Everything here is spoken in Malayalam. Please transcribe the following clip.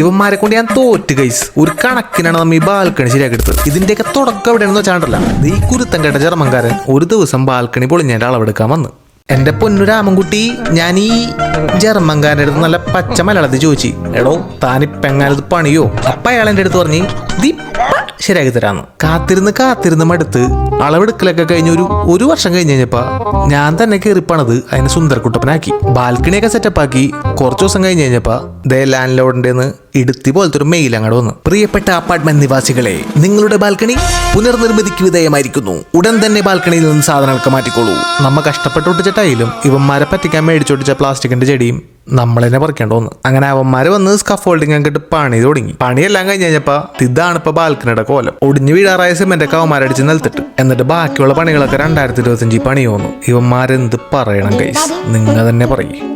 ഇവന്മാരെ കൊണ്ട് ഞാൻ തോറ്റ് ഗൈസ് ഒരു കണക്കിനാണ് നമ്മ ഈ ബാൽക്കണി ശരിയാക്കി എടുത്തത് ഇതിന്റെയൊക്കെ തുടക്കം എവിടെയാണെന്ന് വെച്ചാണ്ടല്ല. ഈ കുരുത്തം കേട്ട ജർമ്മൻകാരൻ ഒരു ദിവസം ബാൽക്കണി പൊളിഞ്ഞതിന്റെ അളവെടുക്കാൻ വന്ന്. എന്റെ പൊന്നു രാമൻകുട്ടി ഞാൻ ഈ ജർമ്മൻകാരന്റെ അടുത്ത് നല്ല പച്ച മലയാളത്തിൽ ചോദിച്ചു എടോ താനിപ്പെങ്ങാനത് പണിയോ? അപ്പ അയാൾ എന്റെ അടുത്ത് പറഞ്ഞു ദീപ ശരിയാക്കി തരാന്ന്. കാത്തിരുന്ന് കാത്തിരുന്ന് മടുത്ത് അളവെടുക്കലൊക്കെ കഴിഞ്ഞ ഒരു ഒരു വർഷം കഴിഞ്ഞ് കഴിഞ്ഞപ്പോ ഞാൻ തന്നെ കയറിപ്പണത് അതിനെ സുന്ദരക്കുട്ടപ്പനാക്കി. ബാൽക്കണിയൊക്കെ സെറ്റപ്പ് ആക്കി കുറച്ച് ദിവസം കഴിഞ്ഞ് കഴിഞ്ഞപ്പോ ദേ ലാൻഡ് ലോഡിന്റെ ഇടുത്തി പോലത്തെ ഒരു മെയിൽ അങ്ങോട്ട് വന്നു. പ്രിയപ്പെട്ട അപ്പാർട്ട്മെന്റ് നിവാസികളെ നിങ്ങളുടെ ബാൽക്കണി പുനർനിർമ്മിതിക്ക് വിധേയമായിരിക്കുന്നു. ഉടൻ തന്നെ ബാൽക്കണിയിൽ നിന്ന് സാധനങ്ങൾക്ക് മാറ്റിക്കോളൂ. നമ്മ കഷ്ടപ്പെട്ടോട്ട് ടൈലും ഇവന്മാരെ പറ്റിക്കാൻ മേടിച്ചൊട്ടിച്ച പ്ലാസ്റ്റിക്കിന്റെ ചെടിയും നമ്മൾ തന്നെ പറിക്കേണ്ട ഒന്ന് അങ്ങനെ അവന്മാര് വന്ന് സ്കഫോൾഡിംഗ് അങ്ങോട്ട് പണി തുടങ്ങി പണിയെല്ലാം കഴിഞ്ഞ് കഴിഞ്ഞപ്പോ ഇതാണ് ഇപ്പൊ ബാൽക്കണിയുടെ കോലം. ഒടിഞ്ഞു വീഴാറായ സിമെന്റ് ഒക്കെ അവന്മാരടിച്ച് നിലത്തിട്ട്. എന്നിട്ട് ബാക്കിയുള്ള പണികളൊക്കെ രണ്ടായിരത്തി ഇരുപത്തഞ്ചിൽ പണി തോന്നു ഇവന്മാരെന്ത് പറയണം കൈസ് നിങ്ങൾ തന്നെ പറയും.